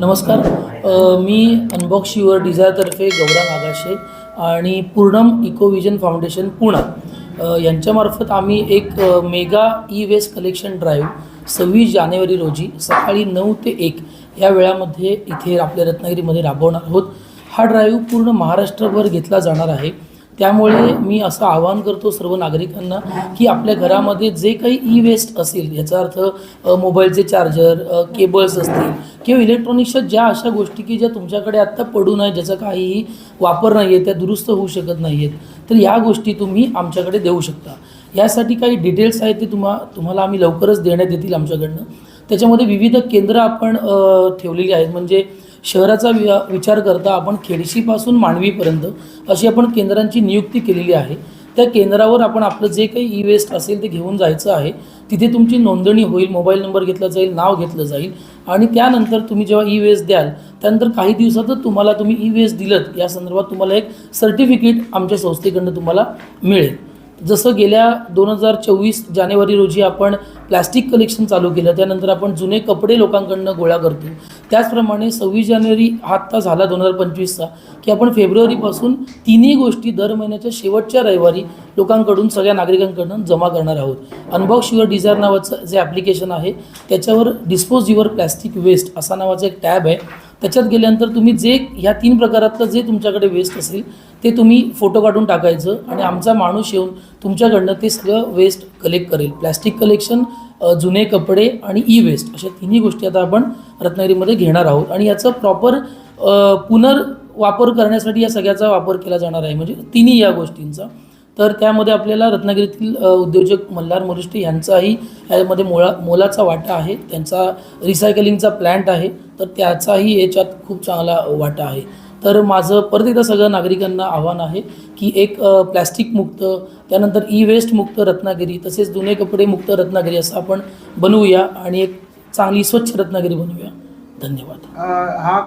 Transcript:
नमस्कार. मी unbox your डिझायरतर्फे गौरव आगाशे आणि पूर्णम इकोविजन फाउंडेशन पुणा. यांच्यामार्फत आम्ही एक mega E waste collection drive सव्वीस जानेवारी रोजी सकाळी नऊ ते एक या वेळामध्ये इथे आपल्या रत्नागिरीमध्ये राबवणार आहोत. हा ड्राईव्ह पूर्ण महाराष्ट्रभर घेतला जाणार आहे. त्यामुळे मी असं आवाहन करतो सर्व नागरिकांना की आपल्या घरामध्ये जे काही ई वेस्ट असेल याचा अर्थ मोबाईलचे चार्जर केबल्स असतील किंवा इलेक्ट्रॉनिक्सच्या ज्या अशा गोष्टी की ज्या तुमच्याकडे आत्ता पडू नये ज्याचा काहीही वापर नाही आहे त्या दुरुस्त होऊ शकत नाही आहेत तर या गोष्टी तुम्ही आमच्याकडे देऊ शकता. यासाठी काही डिटेल्स आहेत ते तुम्हा तुम्हाला आम्ही लवकरच देण्यात येतील आमच्याकडनं. त्याच्यामध्ये विविध केंद्र आपण ठेवलेली आहेत. म्हणजे शहराचा वि विचार करता आपण खेडशीपासून मांडवीपर्यंत अशी आपण केंद्रांची नियुक्ती केलेली आहे. त्या केंद्रावर आपण आपलं जे काही ई वेस्ट असेल ते घेऊन जायचं आहे. तिथे तुमची नोंदणी होईल मोबाईल नंबर घेतला जाईल नाव घेतलं जाईल. आणि त्यानंतर तुम्ही जेव्हा ई वेस्ट द्याल त्यानंतर काही दिवसातच तुम्हाला तुम्ही ई वेस्ट दिलं या संदर्भात तुम्हाला एक सर्टिफिकेट आमच्या संस्थेकडनं तुम्हाला मिळेल. जसं गेल्या दोन हजार चोवीस जानेवारी रोजी आपण प्लॅस्टिक कलेक्शन चालू केलं त्यानंतर आपण जुने कपडे लोकांकडनं गोळा करतो. त्याचप्रमाणे सव्वीस जानेवारी हा आत्ता झाला दोन हजार पंचवीसचा की आपण फेब्रुवारीपासून तिन्ही गोष्टी दर महिन्याच्या शेवटच्या रविवारी लोकांकडून सगळ्या नागरिकांकडून जमा करणार आहोत. अनबॉक्स युअर डिझायर नावाचं जे ॲप्लिकेशन आहे त्याच्यावर डिस्पोज युअर प्लॅस्टिक वेस्ट असा नावाचा एक टॅब आहे. त्याच्यात गेल्यानंतर तुम्ही जे ह्या तीन प्रकारातलं जे तुमच्याकडे वेस्ट असेल ते तुम्ही फोटो काढून टाकायचं आणि आमचा माणूस येऊन तुमच्याकडनं ते सगळं वेस्ट कलेक्ट करेल. प्लॅस्टिक कलेक्शन जुने कपडे आणि ई वेस्ट अशा तिन्ही गोष्टी आता आपण रत्नागिरीमध्ये घेणार आहोत. आणि याचं प्रॉपर पुनर्वापर करण्यासाठी या सगळ्याचा वापर केला जाणार आहे. म्हणजे तिन्ही या गोष्टींचा. तर त्यामध्ये आपल्याला रत्नागिरीतील उद्योजक मल्हार मोरिष्टे यांचाही यामध्ये मोळा मोलाचा वाटा आहे. त्यांचा रिसायकलिंगचा प्लॅन्ट आहे. तर त्याचाही याच्यात खूप चांगला वाटा आहे. तर माझं परत एकदा सगळ्या नागरिकांना आव्हान आहे की एक प्लॅस्टिक मुक्त त्यानंतर ई वेस्ट मुक्त रत्नागिरी तसेच जुने कपडे मुक्त रत्नागिरी असं आपण बनवूया आणि एक चांगली स्वच्छ रत्नागिरी बनवूया. धन्यवाद. हा